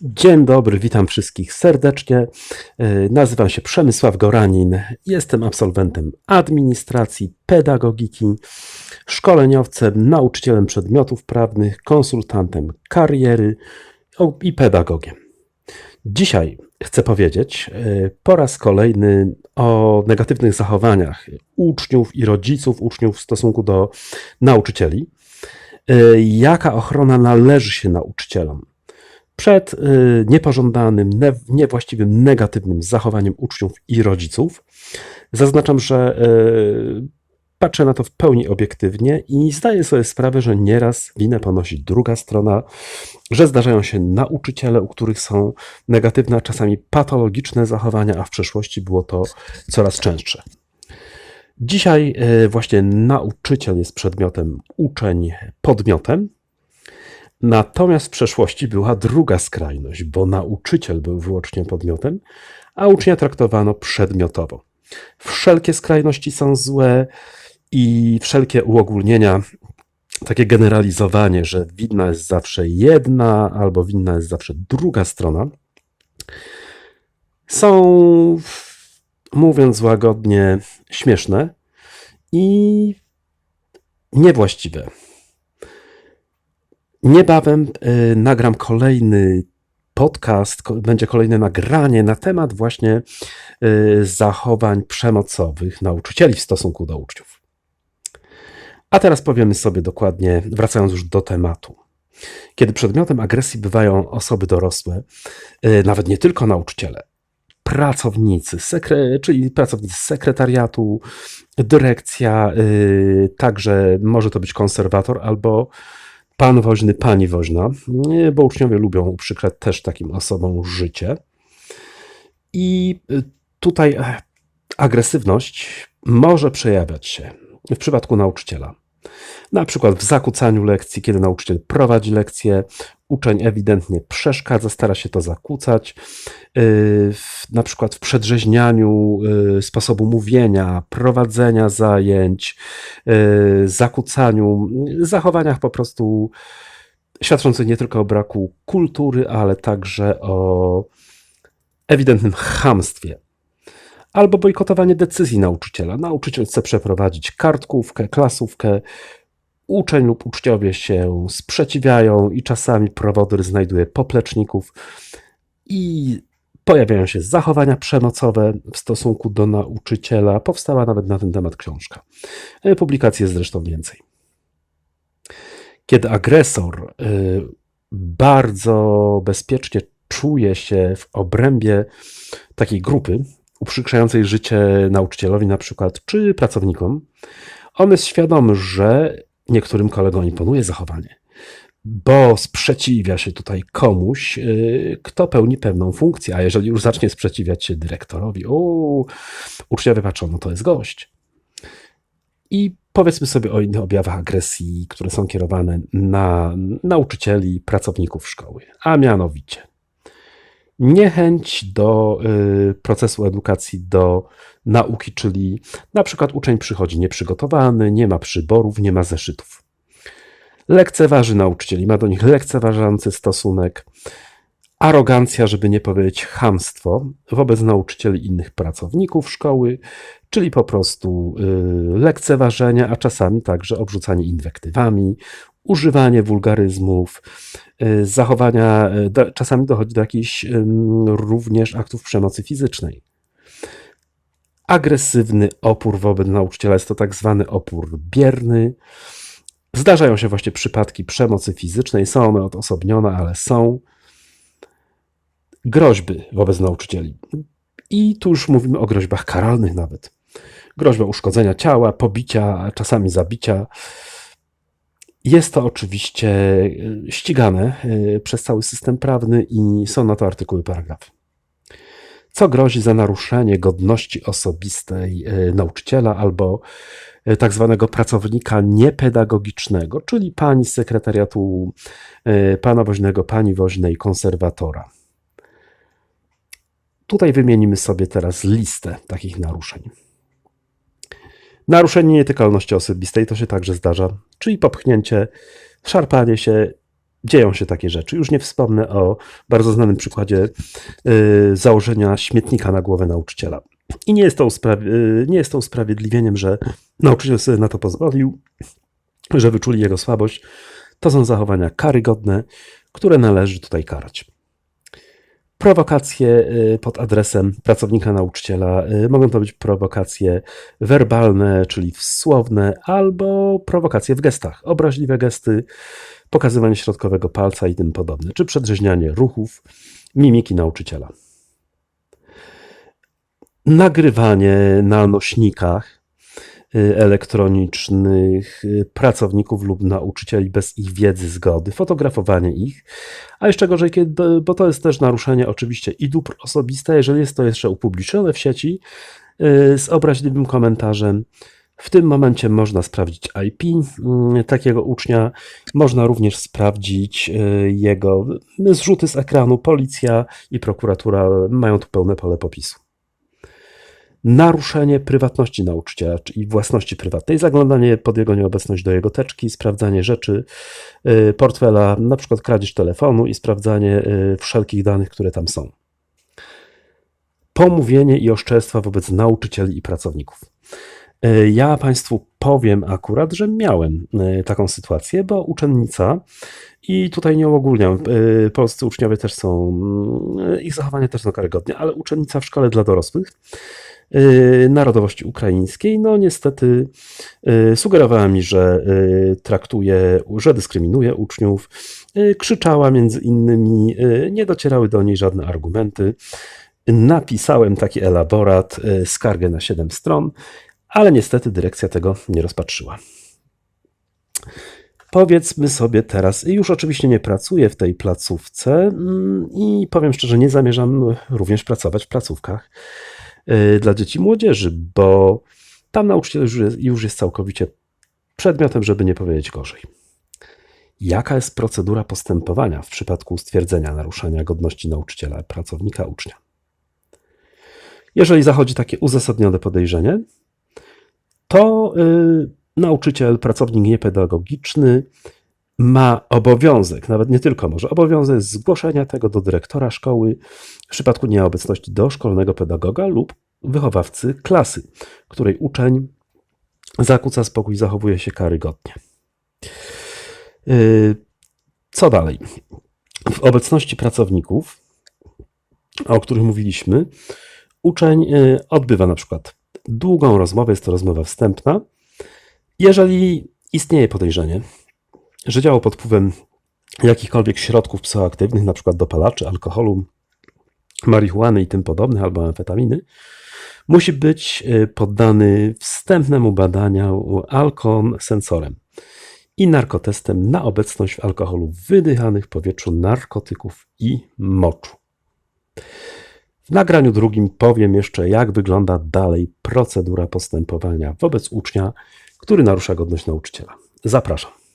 Dzień dobry, witam wszystkich serdecznie. E, Nazywam się Przemysław Goranin. Jestem absolwentem administracji, pedagogiki, szkoleniowcem, nauczycielem przedmiotów prawnych, konsultantem kariery i pedagogiem. Dzisiaj chcę powiedzieć e, po raz kolejny o negatywnych zachowaniach uczniów i rodziców uczniów w stosunku do nauczycieli. E, Jaka ochrona należy się nauczycielom? Przed y, niepożądanym, niewłaściwym, negatywnym zachowaniem uczniów i rodziców. Zaznaczam, że y, patrzę na to w pełni obiektywnie i zdaję sobie sprawę, że nieraz winę ponosi druga strona, że zdarzają się nauczyciele, u których są negatywne, a czasami patologiczne zachowania, a w przeszłości było to coraz częstsze. Dzisiaj y, właśnie nauczyciel jest przedmiotem, uczeń podmiotem. Natomiast w przeszłości była druga skrajność, bo nauczyciel był wyłącznie podmiotem, a ucznia traktowano przedmiotowo. Wszelkie skrajności są złe i wszelkie uogólnienia, takie generalizowanie, że winna jest zawsze jedna albo winna jest zawsze druga strona, są, mówiąc łagodnie, śmieszne i niewłaściwe. Niebawem y, nagram kolejny podcast, będzie kolejne nagranie na temat właśnie y, zachowań przemocowych nauczycieli w stosunku do uczniów. A teraz powiemy sobie dokładnie, wracając już do tematu. Kiedy przedmiotem agresji bywają osoby dorosłe, y, nawet nie tylko nauczyciele, pracownicy, sekre, czyli pracownicy sekretariatu, dyrekcja, także może to być konserwator albo pan woźny, pani woźna, bo uczniowie lubią uprzykrzać też takim osobom życie. I y, tutaj e, agresywność może przejawiać się w przypadku nauczyciela. Na przykład w zakłócaniu lekcji, kiedy nauczyciel prowadzi lekcję, uczeń ewidentnie przeszkadza, stara się to zakłócać. W- Na przykład w przedrzeźnianiu yy, sposobu mówienia, prowadzenia zajęć, yy, zakłócaniu, zachowaniach po prostu świadczących nie tylko o braku kultury, ale także o ewidentnym chamstwie. Albo bojkotowanie decyzji nauczyciela. Nauczyciel chce przeprowadzić kartkówkę, klasówkę, uczeń lub uczniowie się sprzeciwiają i czasami prowodyr znajduje popleczników i pojawiają się zachowania przemocowe w stosunku do nauczyciela. Powstała nawet na ten temat książka. E, Publikacji jest zresztą więcej. Kiedy agresor y, bardzo bezpiecznie czuje się w obrębie takiej grupy, uprzykrzającej życie nauczycielowi na przykład, czy pracownikom, on jest świadomy, że niektórym kolegom imponuje zachowanie, bo sprzeciwia się tutaj komuś, y, kto pełni pewną funkcję, a jeżeli już zacznie sprzeciwiać się dyrektorowi, o, uczniowie patrzą, no to jest gość. I powiedzmy sobie o innych objawach agresji, które są kierowane na nauczycieli, pracowników szkoły, a mianowicie niechęć do y, procesu edukacji, do nauki, czyli na przykład uczeń przychodzi nieprzygotowany, nie ma przyborów, nie ma zeszytów. Lekceważy nauczycieli, ma do nich lekceważący stosunek, arogancja, żeby nie powiedzieć chamstwo wobec nauczycieli innych pracowników szkoły, czyli po prostu y, lekceważenie, a czasami także obrzucanie inwektywami, używanie wulgaryzmów, y, zachowania, do, czasami dochodzi do jakichś również aktów przemocy fizycznej. Agresywny opór wobec nauczyciela jest to tak zwany opór bierny. Zdarzają się właśnie przypadki przemocy fizycznej, są one odosobnione, ale są groźby wobec nauczycieli. I tu już mówimy o groźbach karalnych nawet. Groźba uszkodzenia ciała, pobicia, czasami zabicia. Jest to oczywiście y, ścigane y, przez cały system prawny i są na to artykuły, paragrafy. Co grozi za naruszenie godności osobistej y, nauczyciela albo tak zwanego pracownika niepedagogicznego, czyli pani z sekretariatu pana woźnego, pani woźnej, konserwatora. Tutaj wymienimy sobie teraz listę takich naruszeń. Naruszenie nietykalności osobistej to się także zdarza, czyli popchnięcie, szarpanie się, dzieją się takie rzeczy. Już nie wspomnę o bardzo znanym przykładzie y, założenia śmietnika na głowę nauczyciela. I nie jest, to y, nie jest to usprawiedliwieniem, że nauczyciel sobie na to pozwolił, że wyczuli jego słabość. To są zachowania karygodne, które należy tutaj karać. Prowokacje y, pod adresem pracownika nauczyciela y, mogą to być prowokacje werbalne, czyli słowne, albo prowokacje w gestach, obraźliwe gesty, pokazywanie środkowego palca i tym podobne, czy przedrzeźnianie ruchów, mimiki nauczyciela. Nagrywanie na nośnikach elektronicznych y, pracowników lub nauczycieli bez ich wiedzy, zgody, fotografowanie ich, a jeszcze gorzej, kiedy, bo to jest też naruszenie oczywiście i dóbr osobiste, jeżeli jest to jeszcze upublicznione w sieci y, z obraźliwym komentarzem. W tym momencie można sprawdzić IP takiego ucznia. Można również sprawdzić y, jego zrzuty z ekranu. Policja i prokuratura mają tu pełne pole popisu. Naruszenie prywatności nauczyciela, czyli własności prywatnej, zaglądanie pod jego nieobecność do jego teczki, sprawdzanie rzeczy, y, portfela, na przykład kradzież telefonu i sprawdzanie y, wszelkich danych, które tam są. Pomówienie i oszczerstwa wobec nauczycieli i pracowników. Y, Ja Państwu powiem akurat, że miałem taką sytuację, bo uczennica, i tutaj nie uogólniam, polscy uczniowie też są, y, ich zachowanie też są karygodnie, ale uczennica w szkole dla dorosłych narodowości ukraińskiej, no niestety y, sugerowała mi, że y, traktuje, że dyskryminuje uczniów, y, krzyczała między innymi, y, nie docierały do niej żadne argumenty. Napisałem taki elaborat, y, skargę na 7 stron, ale niestety dyrekcja tego nie rozpatrzyła. Powiedzmy sobie teraz, już oczywiście nie pracuję w tej placówce mm, i powiem szczerze, nie zamierzam również pracować w placówkach y, dla dzieci i młodzieży, bo tam nauczyciel już jest, już jest całkowicie przedmiotem, żeby nie powiedzieć gorzej. Jaka jest procedura postępowania w przypadku stwierdzenia naruszenia godności nauczyciela, pracownika, ucznia? Jeżeli zachodzi takie uzasadnione podejrzenie, to y, nauczyciel, pracownik niepedagogiczny ma obowiązek, nawet nie tylko może, obowiązek zgłoszenia tego do dyrektora szkoły w przypadku nieobecności do szkolnego pedagoga lub wychowawcy klasy, której uczeń zakłóca spokój, zachowuje się karygodnie. Y, Co dalej? W obecności pracowników, o których mówiliśmy, uczeń y, odbywa na przykład długą rozmowę, jest to rozmowa wstępna. Jeżeli istnieje podejrzenie, że działał pod wpływem jakichkolwiek środków psychoaktywnych, przykład dopalaczy, alkoholu, marihuany i tym podobnych, albo amfetaminy, musi być y, poddany wstępnemu badaniu alkoholem sensorem i narkotestem na obecność w alkoholu wydychanych w powietrzu narkotyków i moczu. W nagraniu drugim powiem jeszcze, jak wygląda dalej procedura postępowania wobec ucznia, który narusza godność nauczyciela. Zapraszam.